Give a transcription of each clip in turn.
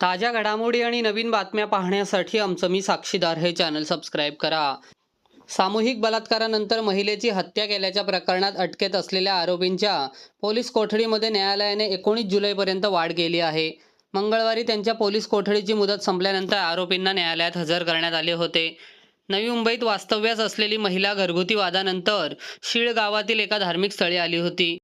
ताज्या घडामोडी आणि नवीन बातम्या पाहण्यासाठी आमचं मी साक्षीदार हे चॅनल सबस्क्राईब करा. सामूहिक बलात्कारानंतर महिलेची हत्या केल्याच्या प्रकरणात अटकेत असलेल्या आरोपींच्या पोलीस कोठडीमध्ये न्यायालयाने एकोणीस जुलैपर्यंत वाढ केली आहे. मंगळवारी त्यांच्या पोलीस कोठडीची मुदत संपल्यानंतर आरोपींना न्यायालयात हजर करण्यात आले होते. नवी मुंबईत वास्तव्यास असलेली महिला घरगुती वादानंतर शीळ गावातील एका धार्मिक स्थळी आली होती.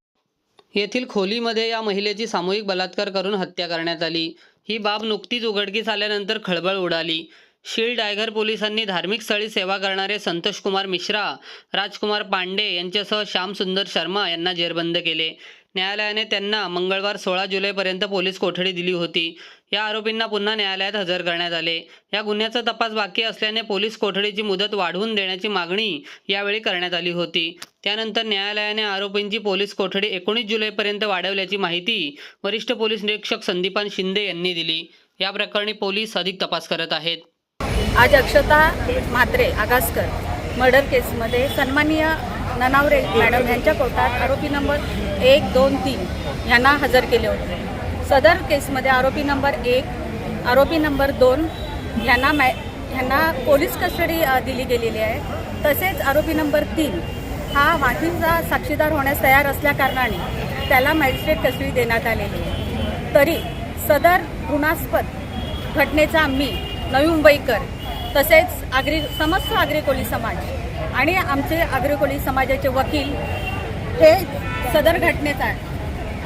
येथील खोलीमध्ये या महिलेची सामूहिक बलात्कार करून हत्या करण्यात आली. ही बाब नुकतीच उघडकीस आल्यानंतर खळबळ उडाली. शील डायघर पोलिसांनी धार्मिक स्थळी सेवा करणारे संतोष कुमार मिश्रा राजकुमार पांडे यांच्यासह श्यामसुंदर शर्मा यांना जेरबंद केले. न्यायालयाने त्यांना मंगळवार सोळा जुलैपर्यंत पोलीस कोठडी दिली होती. या आरोपींना पुन्हा न्यायालयात हजर करण्यात आले. या गुन्ह्याचा तपास बाकी असल्याने पोलीस कोठडीची मुदत वाढवून देण्याची मागणी यावेळी करण्यात आली होती. त्यानंतर न्यायालयाने आरोपींची पोलीस कोठडी एकोणीस जुलैपर्यंत वाढवल्याची माहिती वरिष्ठ पोलीस निरीक्षक संदीपान शिंदे यांनी दिली. या प्रकरणी पोलीस अधिक तपास करत आहेत. आज अक्षता म्हात्रे आगासकर मर्डर केसमध्ये सन्माननीय ननावरे मॅडम यांच्या कोर्टात आरोपी नंबर एक दोन तीन यांना हजर केले होते. सदर केसमध्ये आरोपी नंबर एक आरोपी नंबर दोन यांना मॅ ह्यांना पोलीस कस्टडी दिली गेलेली आहे. तसेच आरोपी नंबर तीन हा वाढीचा साक्षीदार होण्यास तयार असल्याकारणाने त्याला मॅजिस्ट्रेट कस्टडी देण्यात आलेली आहे. तरी सदर घृणास्पद घटनेचा आम्ही नवी मुंबईकर तसेच आग्री समस्त आग्री समाज आणि आमचे आग्री समाजाचे वकील हे सदर घटनेचा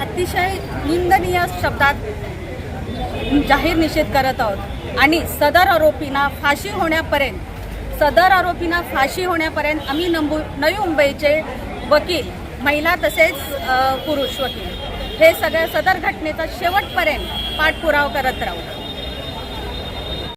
अतिशय निंदनीय शब्दात जाहीर निषेध करत आहोत. आणि सदर आरोपींना फाशी होण्यापर्यंत सदर आरोपींना फाशी होण्यापर्यंत आम्ही नंबू नवी मुंबईचे वकील महिला तसेच पुरुष वकील. हे सगळ्या सदर घटनेचा शेवटपर्यंत पाठपुरावा करत राहू.